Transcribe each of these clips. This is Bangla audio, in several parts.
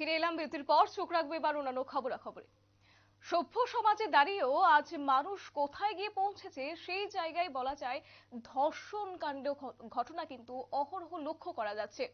ফিরে এলাম বিরতির পর। চোখ রাখবে এবার অন্যান্য খবরাখবরে। সভ্য সমাজে দাঁড়িয়েও আজ মানুষ কোথায় গিয়ে পৌঁছেছে সেই জায়গায় বলা যায় ধর্ষণ কাণ্ড ঘটনা কিন্তু অহরহ লক্ষ্য করা যাচ্ছে।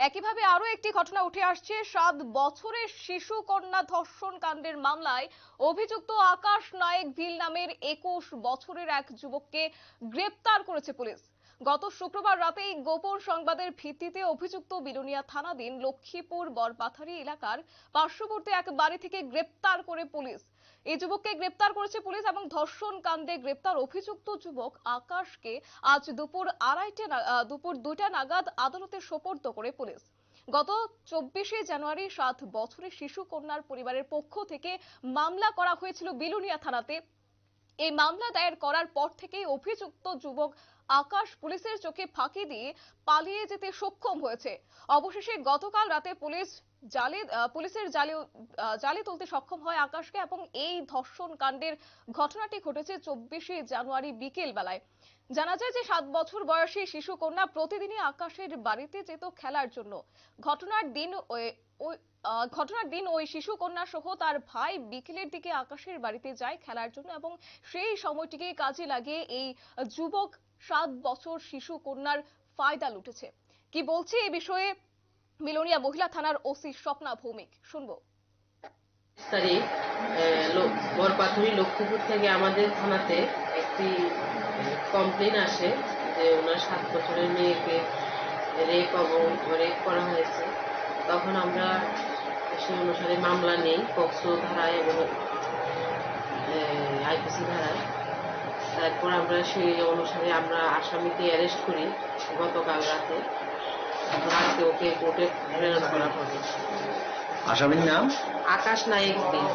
একইভাবে আরও একটি ঘটনা উঠে আসছে। সাত বছরের শিশু কন্যা ধর্ষণ কাণ্ডের মামলায় অভিযুক্ত আকাশ নায়েক ভিল নামের একুশ বছরের এক যুবককে গ্রেপ্তার করেছে পুলিশ। গত শুক্রবার রাতেই গোপন সংবাদের ভিত্তিতে অভিযুক্ত বিলোনিয়া থানাধীন লক্ষ্মীপুর বরপাথারি এলাকার পার্শ্ববর্তী এক বাড়ি থেকে গ্রেপ্তার করে পুলিশ। এই যুবককে গ্রেপ্তার করেছে পুলিশ এবং ধর্ষণ কাণ্ডে গ্রেপ্তার অভিযুক্ত যুবক আকাশকে আজ দুপুর আড়াইটে দুপুর দুইটা নাগাদ আদালতে সোপর্দ করে পুলিশ। গত চব্বিশে জানুয়ারি সাত বছরের শিশু কন্যার পরিবারের পক্ষ থেকে মামলা করা হয়েছিল বিলুনিয়া থানাতে। এই মামলা দায়ের করার পর থেকেই অভিযুক্ত যুবক আকাশ পুলিশের চোখে ফাঁকি দিয়ে পালিয়ে যেতে সক্ষম হয়েছে। অবশেষে গতকাল রাতে পুলিশ জালে পুলিশের জালে জালে তুলতে সক্ষম হয় আকাশকে এবং এই ধর্ষণ কাণ্ডের ঘটনাটি ঘটেছে চব্বিশে জানুয়ারি বিকেল বেলায়। জানা যায় যে সাত বছর বয়সী শিশু কন্যা প্রতিদিনই আকাশের বাড়িতে যেত খেলার জন্য। ঘটনার দিন ঘটনার দিন ওই শিশু কন্যা সহ তার ভাই বিকেলের দিকে আকাশের বাড়িতে যায় খেলার জন্য এবং সেই সময়টিকে কাজে লাগিয়ে এই যুবক সাত বছর শিশু কন্যার ফায়দা লুটেছে। কি বলছে এই বিষয়ে মিলনিয়া মহিলা থানার ওসি স্বপ্না ভৌমিক? শুনব। বরপাথুরি লক্ষ্মীপুর থেকে আমাদের থানাতে একটি কমপ্লেন আসে যে ওনার সাত বছরের মেয়েকে রেপ এবং রেপ করা হয়েছে। তখন আমরা সেই অনুসারে মামলা নেই পক্সো ধারায় এবং আইপিসি ধারায়। তারপর আমরা সেই অনুসারে আমরা আসামিকে অ্যারেস্ট করি গতকাল রাতে। রাতে ওকে কোর্টে প্রেরণ করা হবে। আসামির নাম? আকাশ নায়ক দিন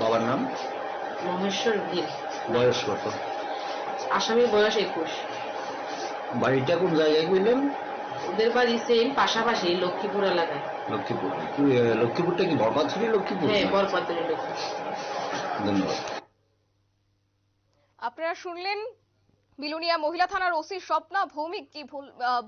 বাবার নাম? মহেশ্বর ভিল বয়স কত? আসামির বয়স একুশ। বাড়িটা কোন জায়গায় কইলেন ওদের বাড়ি সেম পাশাপাশি লক্ষ্মীপুর এলাকায়। লক্ষ্মীপুর। লক্ষ্মীপুরটা কি বরপাথুরি লক্ষ্মীপুর? হ্যাঁ বরপাত্রের লক্ষ্মীপুর। ধন্যবাদ। আপনারা শুনলেন বিলুনিয়া মহিলা থানার ওসি স্বপ্না ভৌমিক কি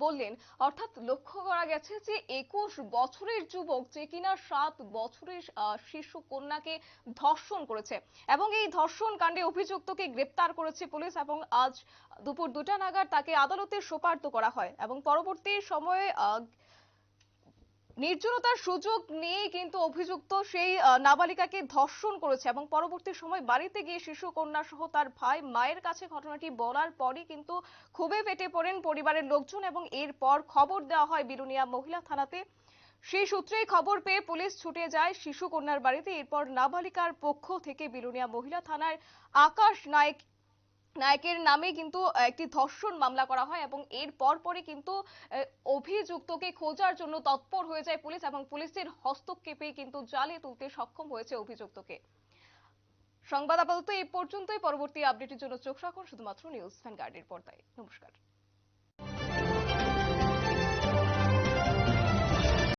বললেন? অর্থাৎ লক্ষ্য করা গেছে যে একুশ বছরের যুবক যে কিনা সাত বছরের শিশু কন্যাকে ধর্ষণ করেছে এবং এই ধর্ষণ কাণ্ডে অভিযুক্তকে গ্রেপ্তার করেছে পুলিশ এবং আজ দুপুর দুটা নাগাদ তাকে আদালতে সোপার্দ করা হয় এবং পরবর্তী সময়ে নির্জনতার সুযোগ নিয়ে কিন্তু অভিযুক্ত সেই নাবালিকাকে ধর্ষণ করেছে এবং পরবর্তী সময় বাড়িতে গিয়ে শিশু কন্যা সহ তার ভাই মায়ের কাছে ঘটনাটি বলার পরই কিন্তু খুবই ফেটে পড়েন পরিবারের লোকজন এবং এরপর খবর দেওয়া হয় বিরুনিয়া মহিলা থানাতে। সেই সূত্রেই খবর পেয়ে পুলিশ ছুটে যায় শিশু কন্যার বাড়িতে। এরপর নাবালিকার পক্ষ থেকে বিলুনিয়া মহিলা থানার আকাশ নায়ক নায়কের নামে কিন্তু একটি ধর্ষণ মামলা করা হয় এবং এর পরপরই কিন্তু অভিযুক্তকে খোঁজার জন্য তৎপর হয়ে যায় পুলিশ এবং পুলিশের হস্তক্ষেপে কিন্তু জালে তুলতে সক্ষম হয়েছে অভিযুক্তকে। সংবাদ আপাতত এই পর্যন্তই। পরবর্তী আপডেটের জন্য চোখ রাখুন শুধুমাত্র নিউজ ভ্যানগার্ডের পর্দায়। নমস্কার।